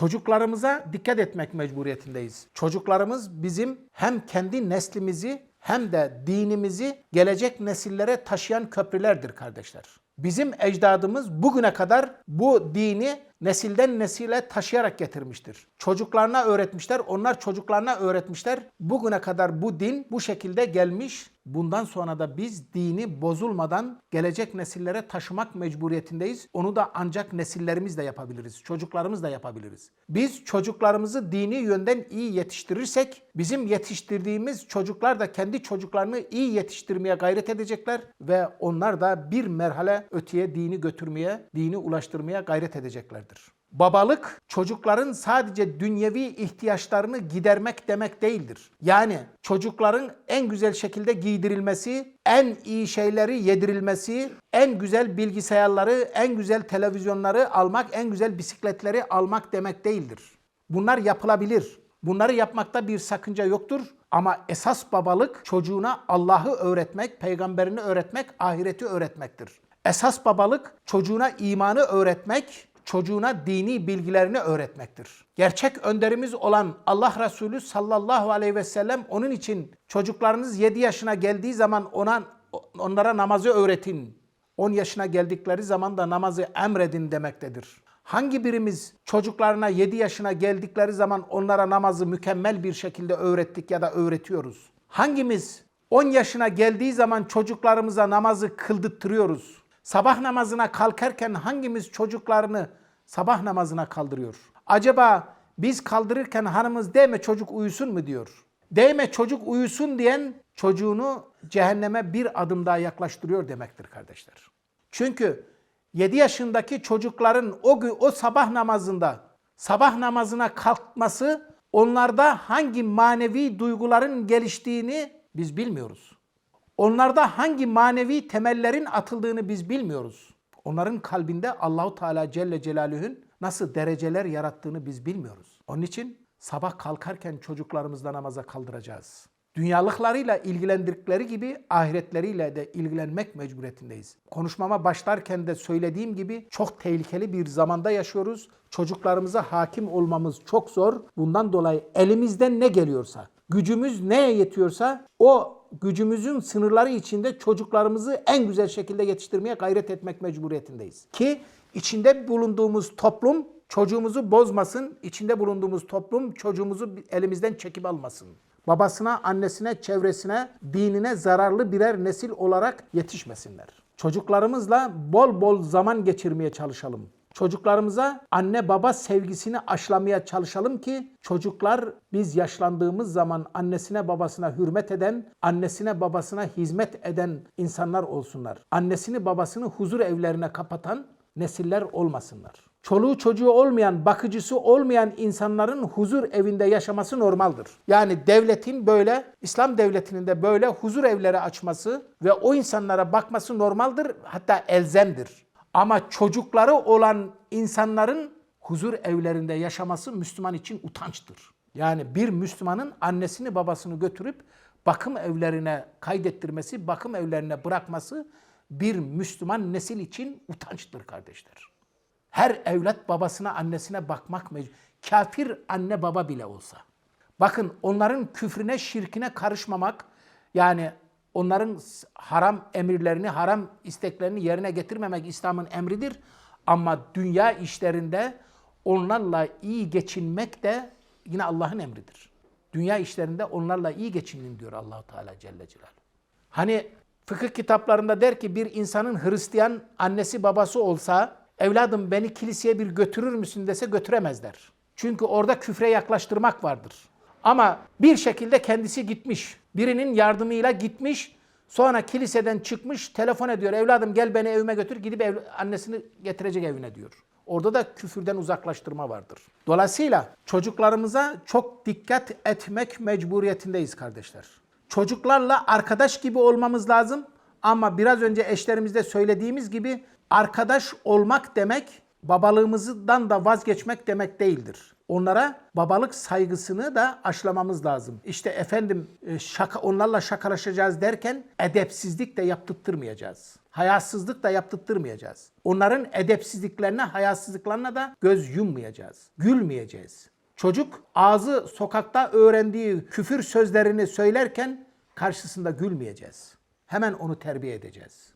Çocuklarımıza dikkat etmek mecburiyetindeyiz. Çocuklarımız bizim hem kendi neslimizi hem de dinimizi gelecek nesillere taşıyan köprülerdir kardeşler. Bizim ecdadımız bugüne kadar bu dini nesilden nesile taşıyarak getirmiştir. Çocuklarına öğretmişler, onlar çocuklarına öğretmişler. Bugüne kadar bu din bu şekilde gelmiş. Bundan sonra da biz dini bozulmadan gelecek nesillere taşımak mecburiyetindeyiz. Onu da ancak nesillerimiz de yapabiliriz, çocuklarımız da yapabiliriz. Biz çocuklarımızı dini yönden iyi yetiştirirsek, bizim yetiştirdiğimiz çocuklar da kendi çocuklarını iyi yetiştirmeye gayret edecekler ve onlar da bir merhale öteye dini götürmeye, dini ulaştırmaya gayret edeceklerdir. Babalık çocukların sadece dünyevi ihtiyaçlarını gidermek demek değildir. Yani çocukların en güzel şekilde giydirilmesi, en iyi şeyleri yedirilmesi, en güzel bilgisayarları, en güzel televizyonları almak, en güzel bisikletleri almak demek değildir. Bunlar yapılabilir. Bunları yapmakta bir sakınca yoktur. Ama esas babalık çocuğuna Allah'ı öğretmek, peygamberini öğretmek, ahireti öğretmektir. Esas babalık çocuğuna imanı öğretmek, çocuğuna dini bilgilerini öğretmektir. Gerçek önderimiz olan Allah Resulü sallallahu aleyhi ve sellem onun için çocuklarınız 7 yaşına geldiği zaman ona onlara namazı öğretin. 10 yaşına geldikleri zaman da namazı emredin demektedir. Hangi birimiz çocuklarına 7 yaşına geldikleri zaman onlara namazı mükemmel bir şekilde öğrettik ya da öğretiyoruz? Hangimiz 10 yaşına geldiği zaman çocuklarımıza namazı kıldırtıyoruz? Sabah namazına kalkarken hangimiz çocuklarını sabah namazına kaldırıyor? Acaba biz kaldırırken hanımız değme çocuk uyusun mu diyor? Değme çocuk uyusun diyen çocuğunu cehenneme bir adım daha yaklaştırıyor demektir kardeşler. Çünkü 7 yaşındaki çocukların o gün o sabah namazında sabah namazına kalkması onlarda hangi manevi duyguların geliştiğini biz bilmiyoruz. Onlarda hangi manevi temellerin atıldığını biz bilmiyoruz. Onların kalbinde Allahu Teala Celle Celaluhu'nun nasıl dereceler yarattığını biz bilmiyoruz. Onun için sabah kalkarken çocuklarımızla namaza kaldıracağız. Dünyalıklarıyla ilgilendirdikleri gibi ahiretleriyle de ilgilenmek mecburiyetindeyiz. Konuşmama başlarken de söylediğim gibi çok tehlikeli bir zamanda yaşıyoruz. Çocuklarımıza hakim olmamız çok zor. Bundan dolayı elimizden ne geliyorsa, gücümüz neye yetiyorsa o gücümüzün sınırları içinde çocuklarımızı en güzel şekilde yetiştirmeye gayret etmek mecburiyetindeyiz. Ki içinde bulunduğumuz toplum çocuğumuzu bozmasın, içinde bulunduğumuz toplum çocuğumuzu elimizden çekip almasın. Babasına, annesine, çevresine, dinine zararlı birer nesil olarak yetişmesinler. Çocuklarımızla bol bol zaman geçirmeye çalışalım. Çocuklarımıza anne baba sevgisini aşılamaya çalışalım ki çocuklar biz yaşlandığımız zaman annesine babasına hürmet eden, annesine babasına hizmet eden insanlar olsunlar. Annesini babasını huzur evlerine kapatan nesiller olmasınlar. Çoluğu çocuğu olmayan, bakıcısı olmayan insanların huzur evinde yaşaması normaldir. Yani devletin böyle, İslam devletinin de böyle huzur evleri açması ve o insanlara bakması normaldir, hatta elzemdir. Ama çocukları olan insanların huzur evlerinde yaşaması Müslüman için utançtır. Yani bir Müslümanın annesini babasını götürüp bakım evlerine kaydettirmesi, bakım evlerine bırakması bir Müslüman nesil için utançtır kardeşler. Her evlat babasına annesine bakmak mecbur. Kafir anne baba bile olsa. Bakın onların küfrüne şirkine karışmamak yani onların haram emirlerini, haram isteklerini yerine getirmemek İslam'ın emridir. Ama dünya işlerinde onlarla iyi geçinmek de yine Allah'ın emridir. Dünya işlerinde onlarla iyi geçinin diyor Allahu Teala Celle Celaluhu. Hani fıkıh kitaplarında der ki bir insanın Hristiyan annesi babası olsa evladım beni kiliseye bir götürür müsün dese götüremezler. Çünkü orada küfre yaklaştırmak vardır. Ama bir şekilde kendisi gitmiş. Birinin yardımıyla gitmiş. Sonra kiliseden çıkmış telefon ediyor. Evladım gel beni evime götür. Gidip ev, annesini getirecek evine diyor. Orada da küfürden uzaklaştırma vardır. Dolayısıyla çocuklarımıza çok dikkat etmek mecburiyetindeyiz kardeşler. Çocuklarla arkadaş gibi olmamız lazım. Ama biraz önce eşlerimizde söylediğimiz gibi arkadaş olmak demek babalığımızdan da vazgeçmek demek değildir. Onlara babalık saygısını da aşılamamız lazım. İşte efendim e, şaka onlarla şakalaşacağız derken edepsizlik de yaptırtmayacağız. Hayasızlık da yaptırtmayacağız. Onların edepsizliklerine, hayasızlıklarına da göz yummayacağız. Gülmeyeceğiz. Çocuk ağzı sokakta öğrendiği küfür sözlerini söylerken karşısında gülmeyeceğiz. Hemen onu terbiye edeceğiz.